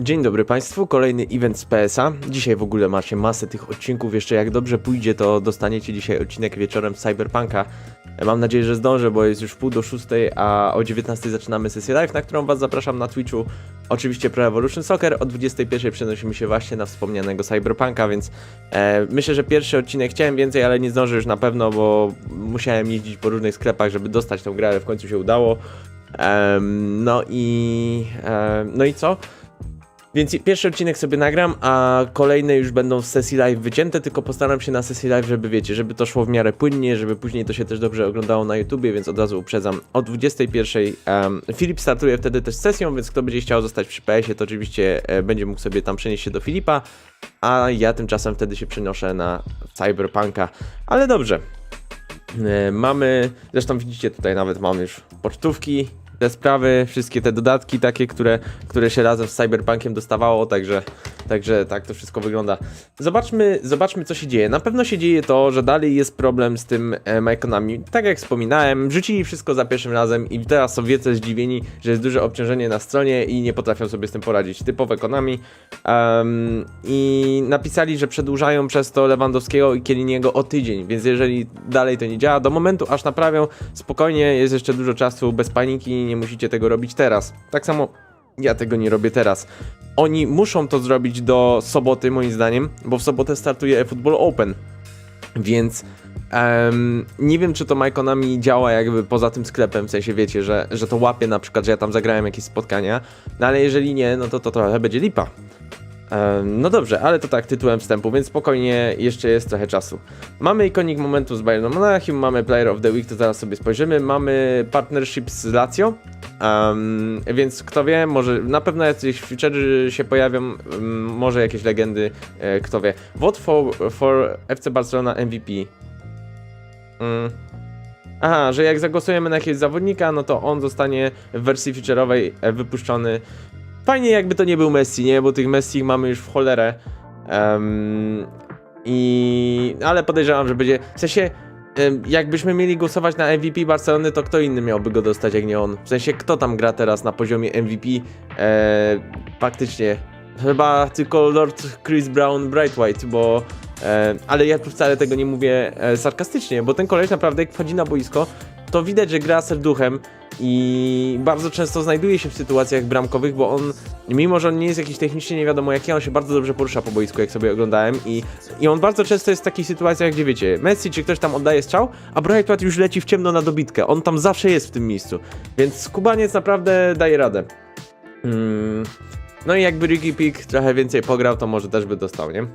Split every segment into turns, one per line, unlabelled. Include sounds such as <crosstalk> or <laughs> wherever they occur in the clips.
Dzień dobry Państwu, kolejny event z PSA. Dzisiaj w ogóle macie masę tych odcinków, jeszcze jak dobrze pójdzie, to dostaniecie dzisiaj odcinek wieczorem z Cyberpunka. Mam nadzieję, że zdążę, bo jest już pół do szóstej, a o 19 zaczynamy sesję live, na którą Was zapraszam na Twitchu. Oczywiście Pro Evolution Soccer, o 21 przenosimy się właśnie na wspomnianego Cyberpunka, więc e, myślę, że pierwszy odcinek chciałem więcej, ale nie zdążę już na pewno, bo musiałem jeździć po różnych sklepach, żeby dostać tą grę, ale w końcu się udało. Em, no i... em, no i co? Więc pierwszy odcinek sobie nagram, a kolejne już będą z sesji live wycięte, tylko postaram się na sesji live, żeby wiecie, żeby to szło w miarę płynnie, żeby później to się też dobrze oglądało na YouTubie, więc od razu uprzedzam. O 21 um, Filip startuje wtedy też sesją, więc kto będzie chciał zostać przy PS-ie, to oczywiście e, będzie mógł sobie tam przenieść się do Filipa, a ja tymczasem wtedy się przenoszę na Cyberpunka. Ale dobrze. E, Mamy, zresztą widzicie tutaj nawet mamy już pocztówki, te sprawy, wszystkie te dodatki takie, które, które się razem z Cyberpunkiem dostawało, także, także tak to wszystko wygląda. Zobaczmy, zobaczmy co się dzieje. Na pewno się dzieje to, że dalej jest problem z tym e. Tak jak wspominałem, wrzucili wszystko za pierwszym razem i teraz są wiece zdziwieni, że jest duże obciążenie na stronie i nie potrafią sobie z tym poradzić. Typowe Konami. Em, I napisali, że przedłużają przez to Lewandowskiego i Kieliniego o tydzień, więc jeżeli dalej to nie działa, do momentu aż naprawią, spokojnie, jest jeszcze dużo czasu, bez paniki, nie musicie tego robić teraz. Tak samo ja tego nie robię teraz. Oni muszą to zrobić do soboty, moim zdaniem, bo w sobotę startuje eFootball Open. Więc em, nie wiem, czy to Myconami działa jakby poza tym sklepem, w sensie wiecie, że, że to łapie na przykład, że ja tam zagrałem jakieś spotkania, no ale jeżeli nie, no to to trochę będzie lipa. No dobrze, ale to tak tytułem wstępu, więc spokojnie, jeszcze jest trochę czasu. Mamy ikonik momentu z Bayernem Monachium, mamy Player of the Week, to zaraz sobie spojrzymy, mamy partnership z Lazio, em, więc kto wie, może na pewno jacyś feature'y się pojawią, em, może jakieś legendy, e, kto wie. Vote for, for FC Barcelona MVP. Mm. Aha, że jak zagłosujemy na jakiegoś zawodnika, no to on zostanie w wersji feature'owej e, wypuszczony Fajnie jakby to nie był Messi, nie? Bo tych Messi mamy już w cholerę. Em, I... Ale podejrzewam, że będzie... W sensie, jakbyśmy mieli głosować na MVP Barcelony, to kto inny miałby go dostać, jak nie on? W sensie, kto tam gra teraz na poziomie MVP? E, faktycznie. Chyba tylko Lord Chris Brown Bright White, bo... E, ale ja tu wcale tego nie mówię e, sarkastycznie, bo ten koleś naprawdę jak wchodzi na boisko, to widać, że gra serduchem i bardzo często znajduje się w sytuacjach bramkowych, bo on, mimo że on nie jest jakiś technicznie nie wiadomo jaki, on się bardzo dobrze porusza po boisku, jak sobie oglądałem i, i on bardzo często jest w takich sytuacjach, gdzie wiecie, Messi czy ktoś tam oddaje strzał, a Bright White już leci w ciemno na dobitkę, on tam zawsze jest w tym miejscu, więc Kubaniec naprawdę daje radę. Mm. No i jakby Ricky Peak trochę więcej pograł, to może też by dostał, nie?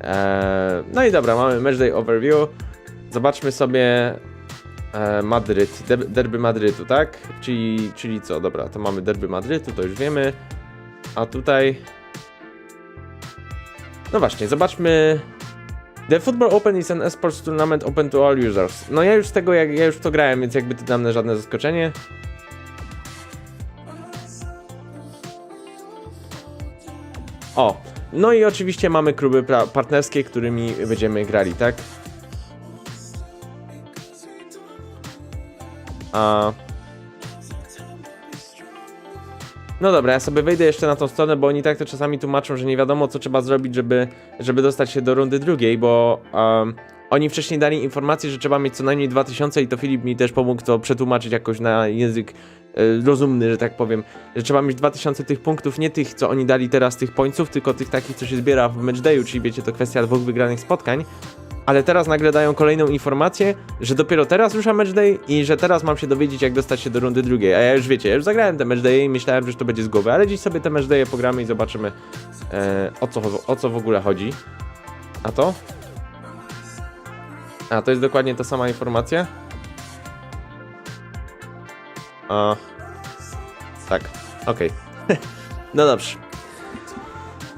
Eee, no i dobra, mamy matchday overview. Zobaczmy sobie e, Madryt, de derby Madrytu, tak? Czyli, czyli co? Dobra, to mamy derby Madrytu, to już wiemy. A tutaj... No właśnie, zobaczmy... The Football Open is an esports tournament open to all users. No ja już tego, jak ja już to grałem, więc jakby to dla mnie żadne zaskoczenie. O, no i oczywiście mamy kluby partnerskie, którymi będziemy grali, tak? A... No dobra, ja sobie wejdę jeszcze na tą stronę, bo oni tak to czasami tłumaczą, że nie wiadomo co trzeba zrobić, żeby, żeby dostać się do rundy drugiej, bo um, oni wcześniej dali informację, że trzeba mieć co najmniej 2000 i to Filip mi też pomógł to przetłumaczyć jakoś na język e, rozumny, że tak powiem, że trzeba mieć 2000 tych punktów, nie tych, co oni dali teraz, tych pońców, tylko tych takich, co się zbiera w matchdayu, czyli wiecie, to kwestia dwóch wygranych spotkań. Ale teraz nagle dają kolejną informację, że dopiero teraz rusza matchday i że teraz mam się dowiedzieć, jak dostać się do rundy drugiej. A ja już wiecie, ja już zagrałem te matchdaye i myślałem, że to będzie z głowy, ale dziś sobie te matchdaye pogramy i zobaczymy e, o, co, o co w ogóle chodzi. A to? A, to jest dokładnie ta sama informacja? A, tak, okej. <laughs> no dobrze.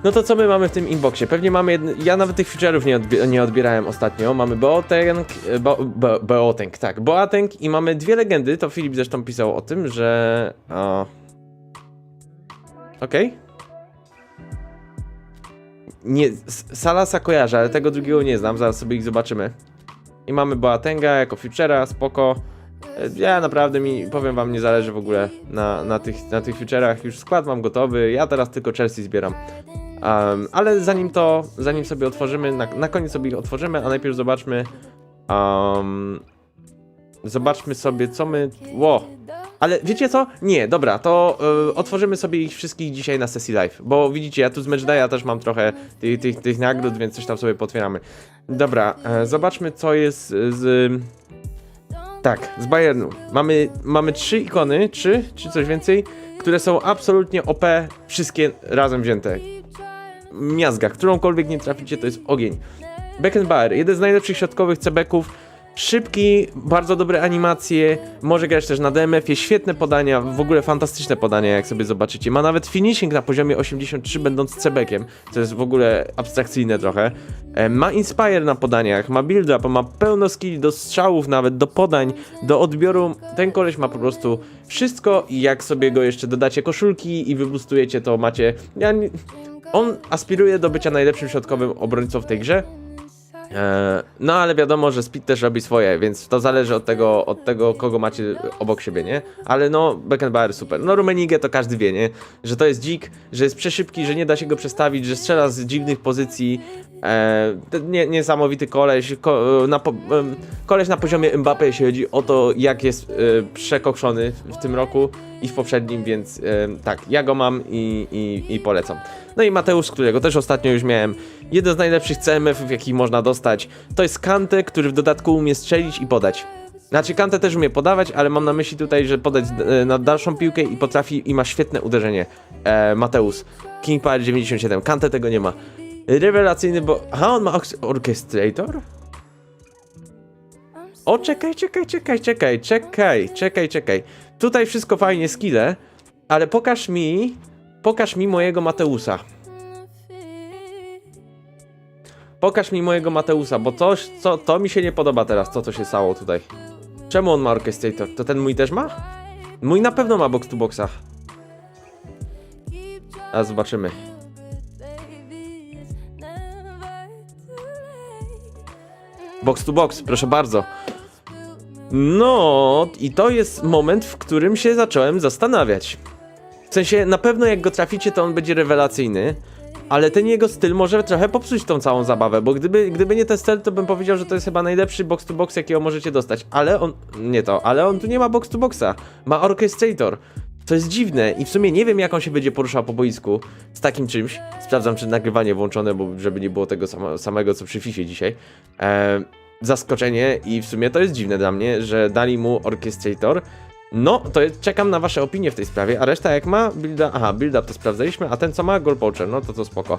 No to co my mamy w tym inboxie? Pewnie mamy jedny... Ja nawet tych feature'ów nie, odbi nie odbierałem ostatnio. Mamy Boateng, bo, bo, Boateng, tak, Boateng i mamy dwie legendy, to Filip zresztą pisał o tym, że... O... Okej. Nie, S- Salasa kojarzę, ale tego drugiego nie znam, zaraz sobie ich zobaczymy. I mamy Boatenga jako feature'a, spoko. E, Ja naprawdę mi, powiem wam, nie zależy w ogóle na, na, tych, na tych futurach. Już skład mam gotowy, ja teraz tylko Chelsea zbieram. Um, ale zanim to, zanim sobie otworzymy, na, na koniec sobie otworzymy, a najpierw zobaczmy. Um, zobaczmy sobie, co my. Ło! Ale wiecie co? Nie, dobra, to y, otworzymy sobie ich wszystkich dzisiaj na sesji live. Bo widzicie, ja tu z Matchday'a też mam trochę tych, tych, tych nagród, więc coś tam sobie potwieramy. Dobra, e, zobaczmy, co jest z. Tak, z Bayernu. Mamy, mamy trzy ikony, trzy, czy coś więcej, które są absolutnie OP, wszystkie razem wzięte. Miazga, którąkolwiek nie traficie, to jest ogień. Beckenbauer, jeden z najlepszych środkowych cebeków. Szybki, bardzo dobre animacje, może grać też na DMF-ie, świetne podania, w ogóle fantastyczne podania, jak sobie zobaczycie. Ma nawet finishing na poziomie 83, będąc cebekiem, co jest w ogóle abstrakcyjne trochę. E, Ma Inspire na podaniach, ma build-up, ma pełno skilli do strzałów nawet, do podań, do odbioru. Ten koleś ma po prostu wszystko i jak sobie go jeszcze dodacie koszulki i wybustujecie, to macie... Ja nie... On aspiruje do bycia najlepszym środkowym obrońcą w tej grze. E, No ale wiadomo, że Speed też robi swoje, więc to zależy od tego, od tego kogo macie obok siebie, nie? Ale no, Beckenbauer super. No Rumenigę to każdy wie, nie? Że to jest dzik, że jest przeszybki, że nie da się go przestawić, że strzela z dziwnych pozycji. E, nie, niesamowity koleś. Ko, na, po, em, koleś na poziomie Mbappé, jeśli chodzi o to, jak jest e, przekokszony w tym roku i w poprzednim, więc e, tak, ja go mam i, i, i polecam. No i Mateusz, którego też ostatnio już miałem. Jeden z najlepszych CMF-ów, jakich można dostać. To jest Kante, który w dodatku umie strzelić i podać. Znaczy Kante też umie podawać, ale mam na myśli tutaj, że podać e, na dalszą piłkę i potrafi i ma świetne uderzenie. E, Mateusz. King Power 97. Kante tego nie ma. Rewelacyjny, bo... Aha, on ma orchestrator? O, czekaj, czekaj, czekaj, czekaj, czekaj, czekaj, czekaj. Tutaj wszystko fajnie, skille, ale pokaż mi, pokaż mi mojego Mateusza. Pokaż mi mojego Mateusza, bo coś, co, to mi się nie podoba teraz, to co się stało tutaj. Czemu on ma orchestrator? To ten mój też ma? Mój na pewno ma box to boxa. A zobaczymy. Box to box, proszę bardzo. No, i to jest moment, w którym się zacząłem zastanawiać. W sensie, na pewno jak go traficie, to on będzie rewelacyjny, ale ten jego styl może trochę popsuć tą całą zabawę, bo gdyby, gdyby nie ten styl, to bym powiedział, że to jest chyba najlepszy box to box, jakiego możecie dostać. Ale on, nie to, ale on tu nie ma box to boxa, ma orchestrator. To jest dziwne i w sumie nie wiem, jak on się będzie poruszał po boisku z takim czymś. Sprawdzam, czy nagrywanie włączone, bo żeby nie było tego samego, co przy FIFA dzisiaj. Eee, zaskoczenie i w sumie to jest dziwne dla mnie, że dali mu orchestrator. No, to czekam na wasze opinie w tej sprawie, a reszta jak ma? Build aha, build up to sprawdzaliśmy, a ten co ma? Goal poacher, no to to spoko.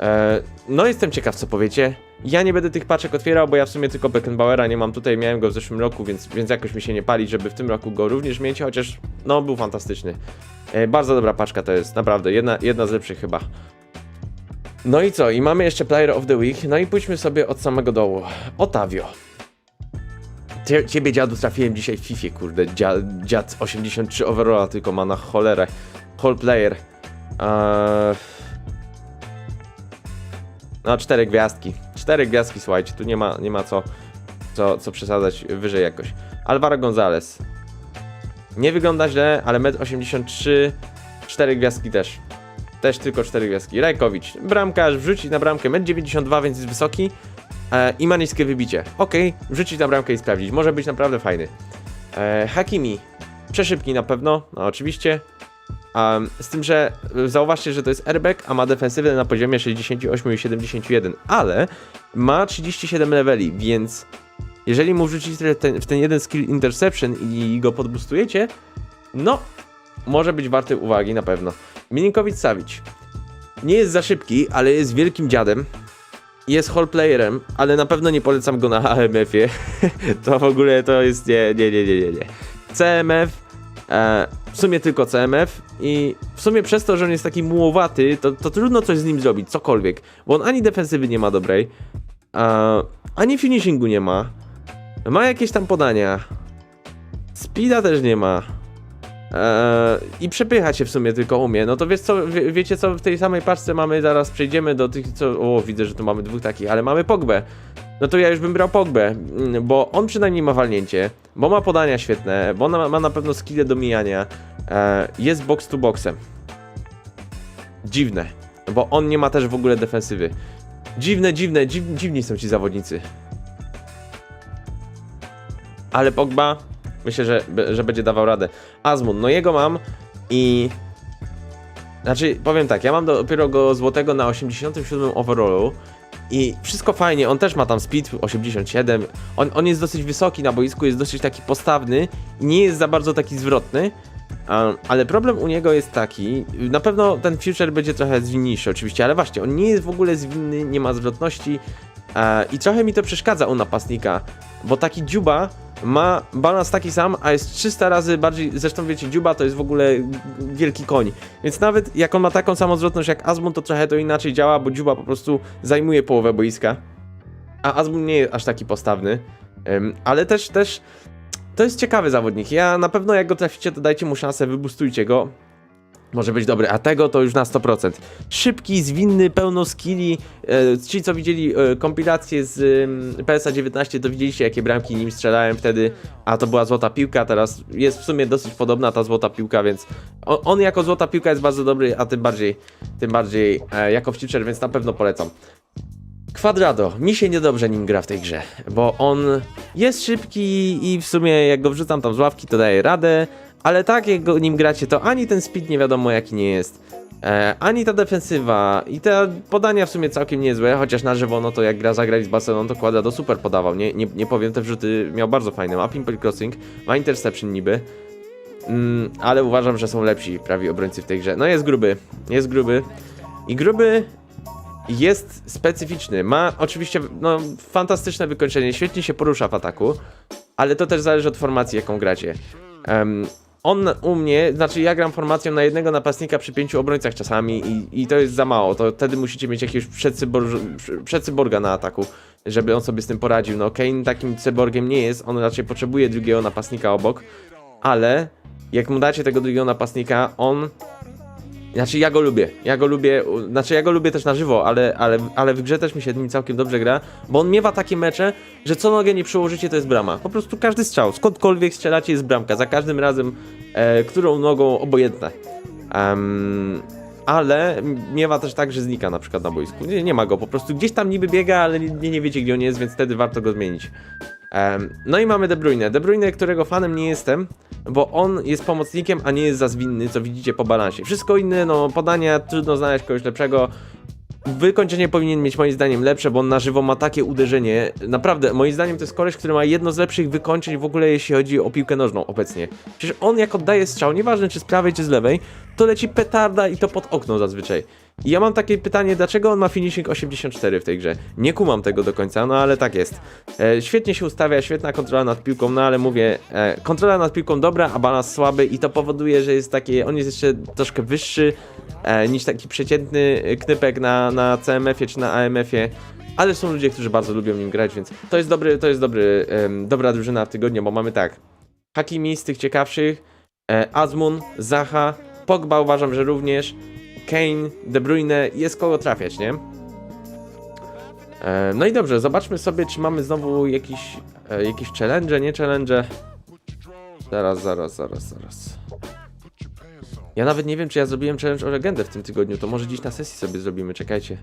Eee, no jestem ciekaw co powiecie. Ja nie będę tych paczek otwierał, bo ja w sumie tylko Beckenbauera nie mam tutaj, miałem go w zeszłym roku, więc, więc jakoś mi się nie pali, żeby w tym roku go również mieć, chociaż no był fantastyczny. Eee, bardzo dobra paczka to jest, naprawdę, jedna, jedna z lepszych chyba. No i co? I mamy jeszcze Player of the Week. No i pójdźmy sobie od samego dołu. Otavio. Cie- Ciebie dziadu trafiłem dzisiaj w FIFA, kurde. Dziad, dziad 83 overalla tylko ma na cholerę. Whole player. Eee... No, cztery gwiazdki. Cztery gwiazdki, słuchajcie, tu nie ma, nie ma co, co, co przesadzać wyżej jakoś. Alvaro Gonzalez. Nie wygląda źle, ale 1,83 m. Cztery gwiazdki też. Też tylko cztery gwiazdki. Rajkowicz. Bramkarz, wrzucić na bramkę 1,92 m, więc jest wysoki. E, I ma niskie wybicie. Okej, wrzucić na bramkę i sprawdzić. Może być naprawdę fajny. E, Hakimi. Przeszybki na pewno, no oczywiście. Um, z tym, że y, zauważcie, że to jest airbag, a ma defensywę na poziomie 68 i 71, ale ma 37 leveli, więc jeżeli mu wrzucicie ten, w ten jeden skill interception i go podbustujecie, no, może być warty uwagi na pewno. Milinkowicz Savic. Nie jest za szybki, ale jest wielkim dziadem. Jest whole playerem, ale na pewno nie polecam go na AMF-ie. <laughs> to w ogóle to jest nie, nie, nie, nie, nie. nie. CMF, e, w sumie tylko CMF i w sumie przez to, że on jest taki mułowaty, to, to trudno coś z nim zrobić, cokolwiek. Bo on ani defensywy nie ma dobrej, e, ani finishingu nie ma. Ma jakieś tam podania. Speeda też nie ma. E, i przepychać się w sumie tylko umie. No to wiesz co, wie, wiecie co, w tej samej paczce mamy, zaraz przejdziemy do tych, co, o widzę, że tu mamy dwóch takich, ale mamy Pogbę. No to ja już bym brał Pogbę, mm, bo on przynajmniej ma walnięcie, bo ma podania świetne, bo ma, ma na pewno skille do mijania, e, jest box to boxem. Dziwne, bo on nie ma też w ogóle defensywy. Dziwne, dziwne, dziw, dziwni są ci zawodnicy. Ale Pogba, myślę, że, że będzie dawał radę. Azmund, no jego mam i... Znaczy, powiem tak, ja mam dopiero go złotego na 87 overallu i wszystko fajnie, on też ma tam speed 87, on, on jest dosyć wysoki na boisku, jest dosyć taki postawny i nie jest za bardzo taki zwrotny, Um, ale problem u niego jest taki, na pewno ten future będzie trochę zwinniejszy oczywiście, ale właśnie, on nie jest w ogóle zwinny, nie ma zwrotności i trochę mi to przeszkadza u napastnika, bo taki dziuba ma balans taki sam, a jest 300 razy bardziej, zresztą wiecie, dziuba to jest w ogóle wielki koń, więc nawet jak on ma taką samą zwrotność jak Azmund, to trochę to inaczej działa, bo dziuba po prostu zajmuje połowę boiska, a Azmund nie jest aż taki postawny, Em, ale też, też to jest ciekawy zawodnik. Ja na pewno jak go traficie, to dajcie mu szansę, wybustujcie go. Może być dobry, a tego to już na 100%. Szybki, zwinny, pełno skilli. E, ci, co widzieli e, kompilację z e, PSA 19, to widzieliście, jakie bramki nim strzelałem wtedy. A to była złota piłka, teraz jest w sumie dosyć podobna ta złota piłka, więc on, on jako złota piłka jest bardzo dobry, a tym bardziej, tym bardziej e, jako wcicher, więc na pewno polecam. Quadrado, mi się niedobrze nim gra w tej grze, bo on jest szybki i w sumie jak go wrzucam tam z ławki to daje radę, ale tak jak go nim gracie to ani ten speed nie wiadomo jaki nie jest, e, ani ta defensywa i te podania w sumie całkiem niezłe, chociaż na żywo no to jak gra zagrali z Barceloną to Quadrado super podawał, nie, nie, nie powiem, te wrzuty miał bardzo fajne, ma pimple crossing, ma interception niby, mm, ale uważam, że są lepsi prawi obrońcy w tej grze, no jest gruby, jest gruby. I gruby jest specyficzny. Ma oczywiście no, fantastyczne wykończenie, świetnie się porusza w ataku, ale to też zależy od formacji, jaką gracie. Em, on u mnie, znaczy ja gram formacją na jednego napastnika przy pięciu obrońcach czasami i, i to jest za mało. To wtedy musicie mieć jakiegoś przedcybor, przedcyborga na ataku, żeby on sobie z tym poradził. No Kane takim cyborgiem nie jest, on raczej potrzebuje drugiego napastnika obok, ale jak mu dacie tego drugiego napastnika, on znaczy ja go lubię, ja go lubię, znaczy ja go lubię też na żywo, ale, ale, ale w grze też mi się nim całkiem dobrze gra, bo on miewa takie mecze, że co nogę nie przyłożycie to jest brama. Po prostu każdy strzał, skądkolwiek strzelacie jest bramka, za każdym razem, e, którą nogą obojętne. Em, ale miewa też tak, że znika na przykład na boisku. Nie, nie ma go, po prostu gdzieś tam niby biega, ale nie, nie wiecie gdzie on jest, więc wtedy warto go zmienić. No i mamy De Bruyne. De Bruyne, którego fanem nie jestem, bo on jest pomocnikiem, a nie jest za zwinny, co widzicie po balansie. Wszystko inne, no podania, trudno znaleźć kogoś lepszego. Wykończenie powinien mieć moim zdaniem lepsze, bo on na żywo ma takie uderzenie. Naprawdę, moim zdaniem to jest koleś, który ma jedno z lepszych wykończeń w ogóle jeśli chodzi o piłkę nożną obecnie. Przecież on jak oddaje strzał, nieważne czy z prawej czy z lewej, to leci petarda i to pod okno zazwyczaj. I ja mam takie pytanie, dlaczego on ma finishing 84 w tej grze? Nie kumam tego do końca, no ale tak jest. E, świetnie się ustawia, świetna kontrola nad piłką, no ale mówię, e, kontrola nad piłką dobra, a balans słaby i to powoduje, że jest takie, on jest jeszcze troszkę wyższy e, niż taki przeciętny knypek na, na CMF-ie czy na AMF-ie. Ale są ludzie, którzy bardzo lubią nim grać, więc to jest dobry, to jest dobry, em, dobra drużyna w tygodniu, bo mamy tak. Hakimi z tych ciekawszych, e, Azmun, Zaha, Pogba uważam, że również, Kane, De Bruyne, jest kogo trafiać, nie? E, no i dobrze, zobaczmy sobie, czy mamy znowu jakiś, e, jakiś challenge, nie challenge. Zaraz, zaraz, zaraz, zaraz. Ja nawet nie wiem, czy ja zrobiłem challenge o legendę w tym tygodniu, to może dziś na sesji sobie zrobimy, czekajcie.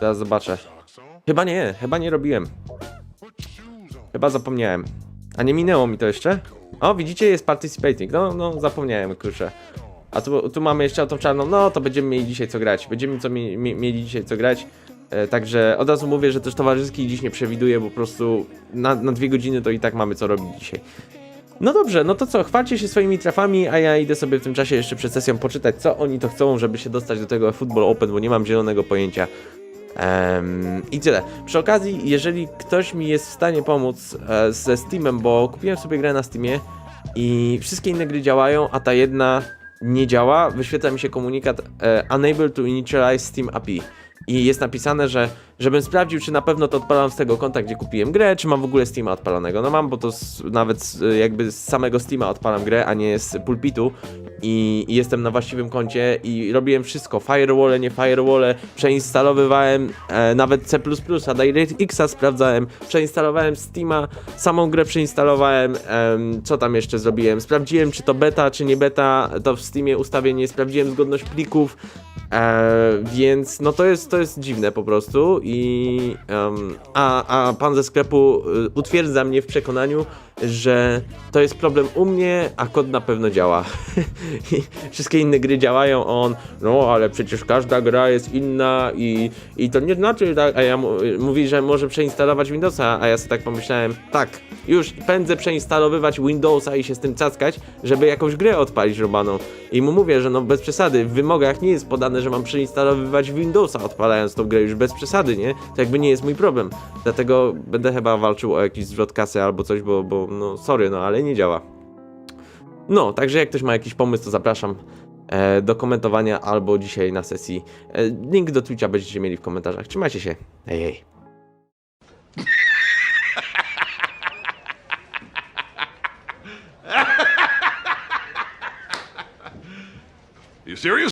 Teraz zobaczę. Chyba nie, chyba nie robiłem. Chyba zapomniałem. A nie minęło mi to jeszcze? O, widzicie, jest participating. No, no, zapomniałem, kurczę. A tu, tu mamy jeszcze tą czarną, no to będziemy mieli dzisiaj co grać. Będziemy co mi, mi, mieli dzisiaj co grać. E, także od razu mówię, że też towarzyski dziś nie przewiduję, bo po prostu na, na dwie godziny to i tak mamy co robić dzisiaj. No dobrze, no to co, chwalcie się swoimi trafami, a ja idę sobie w tym czasie jeszcze przed sesją poczytać, co oni to chcą, żeby się dostać do tego Football Open, bo nie mam zielonego pojęcia. Em, I tyle. Przy okazji, jeżeli ktoś mi jest w stanie pomóc e, ze Steamem, bo kupiłem sobie grę na Steamie i wszystkie inne gry działają, a ta jedna nie działa, wyświetla mi się komunikat e, Unable to initialize Steam API. I jest napisane, że żebym sprawdził, czy na pewno to odpalam z tego konta, gdzie kupiłem grę, czy mam w ogóle Steama odpalonego. No mam, bo to z, nawet z, jakby z samego Steama odpalam grę, a nie z pulpitu. I, i jestem na właściwym koncie i robiłem wszystko, firewall, nie firewall, przeinstalowywałem e, nawet C++, DirectXa sprawdzałem, przeinstalowałem Steama, samą grę przeinstalowałem, em, co tam jeszcze zrobiłem, sprawdziłem czy to beta, czy nie beta, to w Steamie ustawienie, sprawdziłem zgodność plików, e, więc no to jest, to jest dziwne po prostu i em, a, a pan ze sklepu y, utwierdza mnie w przekonaniu, że to jest problem u mnie, a kod na pewno działa. <laughs> Wszystkie inne gry działają, on, no ale przecież każda gra jest inna i, i to nie znaczy, tak, a ja mówi, że może przeinstalować Windowsa, a ja sobie tak pomyślałem, tak, już pędzę przeinstalowywać Windowsa i się z tym cackać, żeby jakąś grę odpalić robaną. I mu mówię, że no bez przesady, w wymogach nie jest podane, że mam przeinstalowywać Windowsa odpalając tą grę już bez przesady, nie? To jakby nie jest mój problem. Dlatego będę chyba walczył o jakiś zwrot kasy albo coś, bo, bo no sorry, no ale nie działa. No, także jak ktoś ma jakiś pomysł, to zapraszam e, do komentowania albo dzisiaj na sesji. E, link do Twitcha będziecie mieli w komentarzach. Trzymajcie się. Hej, hej. <laughs>
You serious?